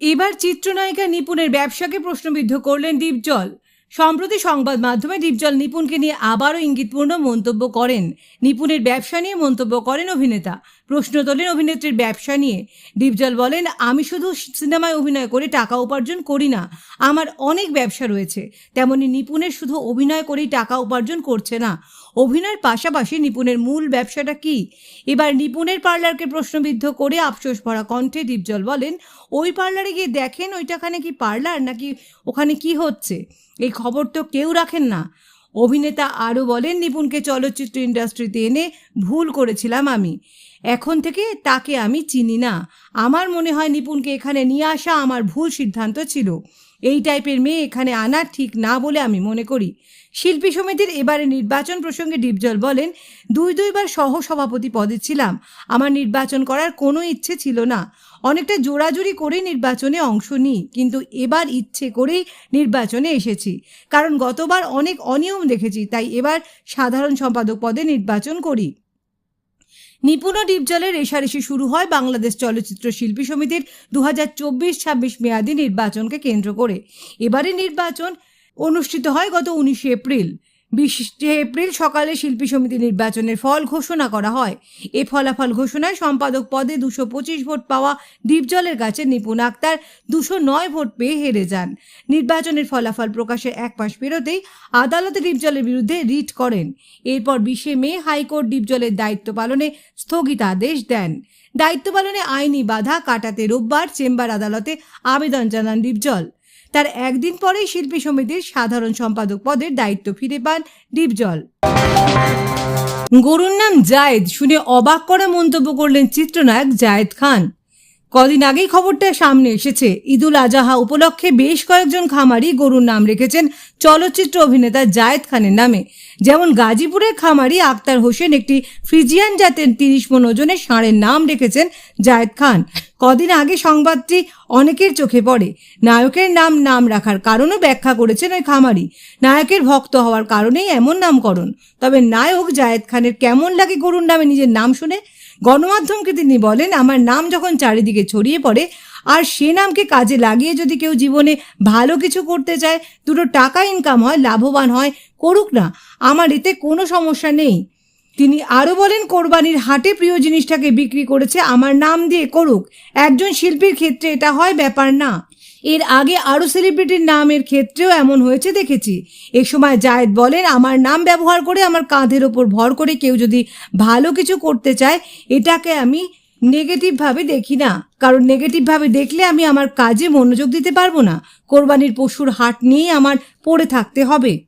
এবার চিত্রনায়িকা নিপুণের ব্যবসাকে প্রশ্নবিদ্ধ করলেন দীপজল। সম্প্রতি সংবাদ মাধ্যমে দীপজল নিপুণকে নিয়ে আবারও ইঙ্গিতপূর্ণ মন্তব্য করেন। নিপুণের ব্যবসা নিয়ে মন্তব্য করেন অভিনেতা। প্রশ্ন তোলেন অভিনেত্রীর ব্যবসা নিয়ে। দীপজল বলেন, আমি শুধু সিনেমায় অভিনয় করে, টাকা উপার্জন করি না। আমার অনেক ব্যবসা রয়েছে। তেমনি নিপুণের শুধু অভিনয় করেই টাকা উপার্জন করছে না। অভিনয়ের পাশাপাশি নিপুণের মূল ব্যবসাটা কি? এবার নিপুণের পার্লারকে প্রশ্নবিদ্ধ করে আফসোস ভরা কণ্ঠে ডিপজল বলেন, ওই পার্লারে গিয়ে দেখেন ওইটাখানে কি পার্লার নাকি ওখানে কি হচ্ছে? এই খবর তো কেউ রাখেন না। অভিনেতা আরও বলেন, নিপুণকে চলচ্চিত্র ইন্ডাস্ট্রিতে এনে ভুল করেছিলাম আমি। এখন থেকে তাকে আমি চিনি না। আমার মনে হয় নিপুণকে এখানে নিয়ে আসা আমার ভুল সিদ্ধান্ত ছিল। এই টাইপের মেয়ে এখানে আনা ঠিক না বলে আমি মনে করি। শিল্পী সমিতির এবারে নির্বাচন প্রসঙ্গে ডিপজল বলেন, দুই দুইবার সহ সভাপতি পদে ছিলাম। আমার নির্বাচন করার কোনো ইচ্ছে ছিল না। অনেকটা জোড়াজুড়ি করে নির্বাচনে অংশ নিই, কিন্তু এবার ইচ্ছে করেই নির্বাচনে এসেছি। কারণ গতবার অনেক অনিয়ম দেখেছি, তাই এবার সাধারণ সম্পাদক পদে নির্বাচন করি। নিপুণ ডিপ ডিপজলের রেশারেশি শুরু হয় বাংলাদেশ চলচ্চিত্র শিল্পী সমিতির দু হাজার চব্বিশ ছাব্বিশ মেয়াদী নির্বাচনকে কেন্দ্র করে। এবারে নির্বাচন অনুষ্ঠিত হয় গত উনিশে এপ্রিল। বিশে এপ্রিল সকালে শিল্পী সমিতি নির্বাচনের ফল ঘোষণা করা হয়। এ ফলাফল ঘোষণায় সম্পাদক পদে দুশো পঁচিশ ভোট পাওয়া ডিপজলের কাছে নিপুণ আক্তার দুশো নয় ভোট পেয়ে হেরে যান। নির্বাচনের ফলাফল প্রকাশের এক মাস পেরোতেই আদালতে ডিপজলের বিরুদ্ধে রিট করেন। এরপর বিশে মে হাইকোর্ট ডিপজলের দায়িত্ব পালনে স্থগিতাদেশ দেন। দায়িত্ব পালনে আইনি বাধা কাটাতে রোববার চেম্বার আদালতে আবেদন জানান ডিপজল তার একদিন পরেই শিল্পী সমিতির সাধারণ সম্পাদক পদের দায়িত্ব ফিরে পান ডিপজল গরুর নাম জায়েদ শুনে অবাক করা মন্তব্য করলেন চিত্রনায়ক জায়েদ খান। কদিন আগেই খবরটা সামনে এসেছে। ঈদুল আজাহা উপলক্ষে বেশ কয়েকজন খামারি গরুর নাম রেখেছেন চলচ্চিত্র অভিনেতা জায়েদ খানের নামে। যেমন গাজীপুরের খামারি আক্তার হোসেন, একটি ফ্রিজিয়ান জাতের তিরিশ মন ওজনের ষাঁড়ের নাম রেখেছেন জায়েদ খান। কদিন আগে সংবাদটি অনেকের চোখে পড়ে। নায়কের নাম নাম রাখার কারণও ব্যাখ্যা করেছেন ওই খামারি। নায়কের ভক্ত হওয়ার কারণেই এমন নামকরণ। তবে নায়ক জায়েদ খানের কেমন লাগে গরুর নামে নিজের নাম শুনে গণমাধ্যমকে তিনি বলেন, আমার নাম যখন চারিদিকে ছড়িয়ে পড়ে, আর সে নামকে কাজে লাগিয়ে যদি কেউ জীবনে ভালো কিছু করতে চায়, দুটো টাকা ইনকাম হয়, লাভবান হয়, করুক না, আমার এতে কোনো সমস্যা নেই। তিনি আরও বলেন, কোরবানির হাটে প্রিয় জিনিসটাকে বিক্রি করেছে, আমার নাম দিয়ে করুক। একজন শিল্পীর ক্ষেত্রে এটা হয়, ব্যাপার না। এর আগে আরও সেলিব্রিটির নামের ক্ষেত্রেও এমন হয়েছে, দেখেছি। এ সময় জায়েদ বলেন, আমার নাম ব্যবহার করে আমার কাঁধের ওপর ভর করে কেউ যদি ভালো কিছু করতে চায়, এটাকে আমি নেগেটিভভাবে দেখি না। কারণ নেগেটিভভাবে দেখলে আমি আমার কাজে মনোযোগ দিতে পারব না। কোরবানির পশুর হাট নিয়েই আমার পড়ে থাকতে হবে।